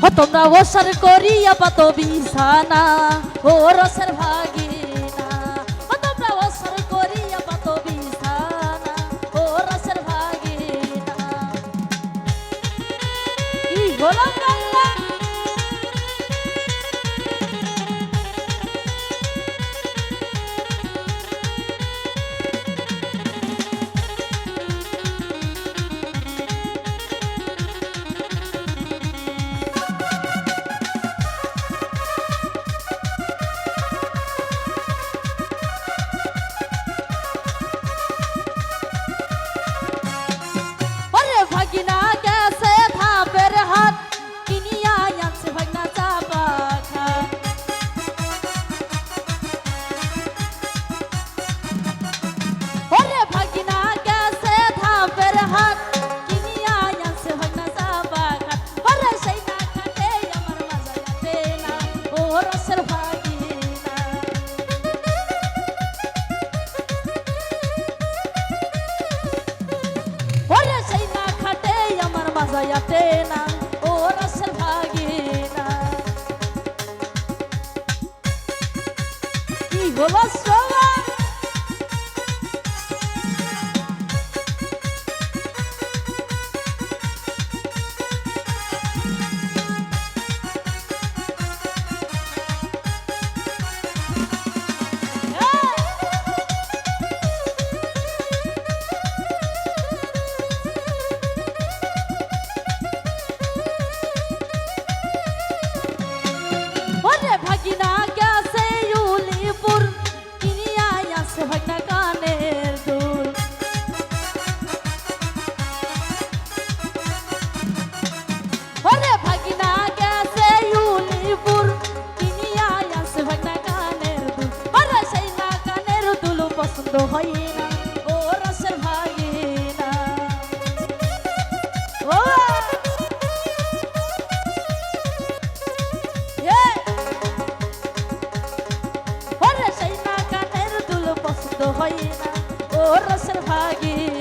ও তোমরা ওসার করিয়া পাত বিছানা ও রসের ভাগি কাটে না ও রাসেল ভাগে না কি হলো ভাগে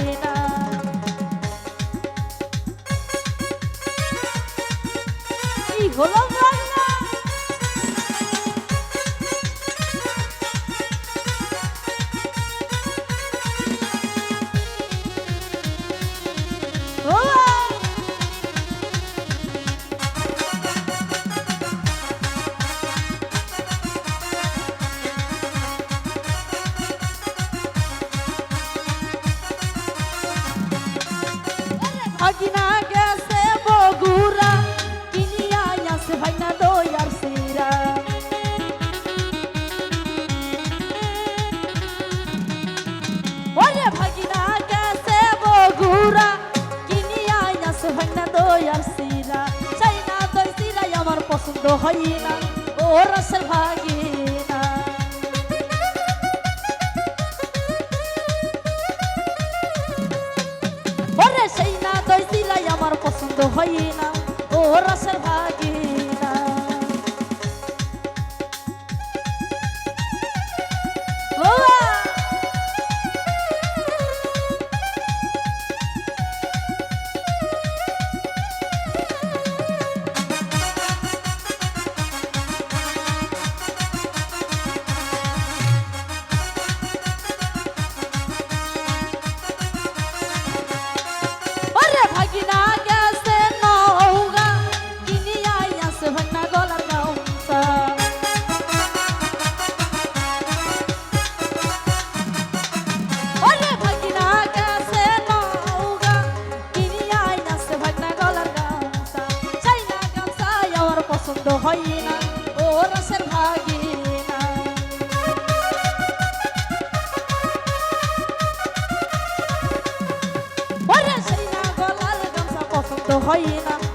আগিনা গেছে বগুড়া, কিনিয়া আছে ভাইনা দই সিরা ওরে ভাগিনা গেছে বগুড়া, কিনিয়া আছে ভাইনা দই আর সিরা চাই না আমার পছন্দ হয় না। ও রসের ভাগিনা আমার পছন্দ হয় না। ও রসের ভাই Roína.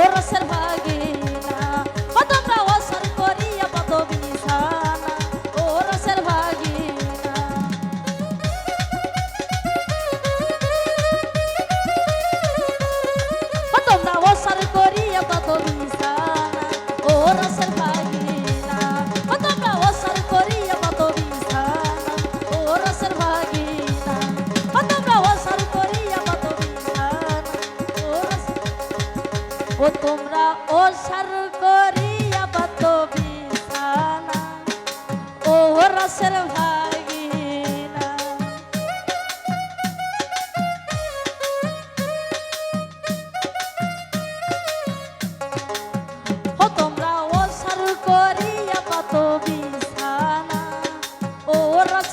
Porra, ser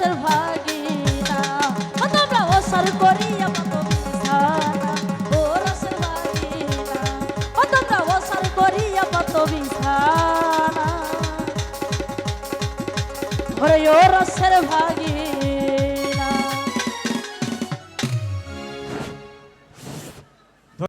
তোদের ভাগিনা তোমরা অসার করিয়া মতো বিছানা। ও রসের ভাগিনা তোমরা অসার করিয়া মতো বিছানা। ওরে ও ভাগ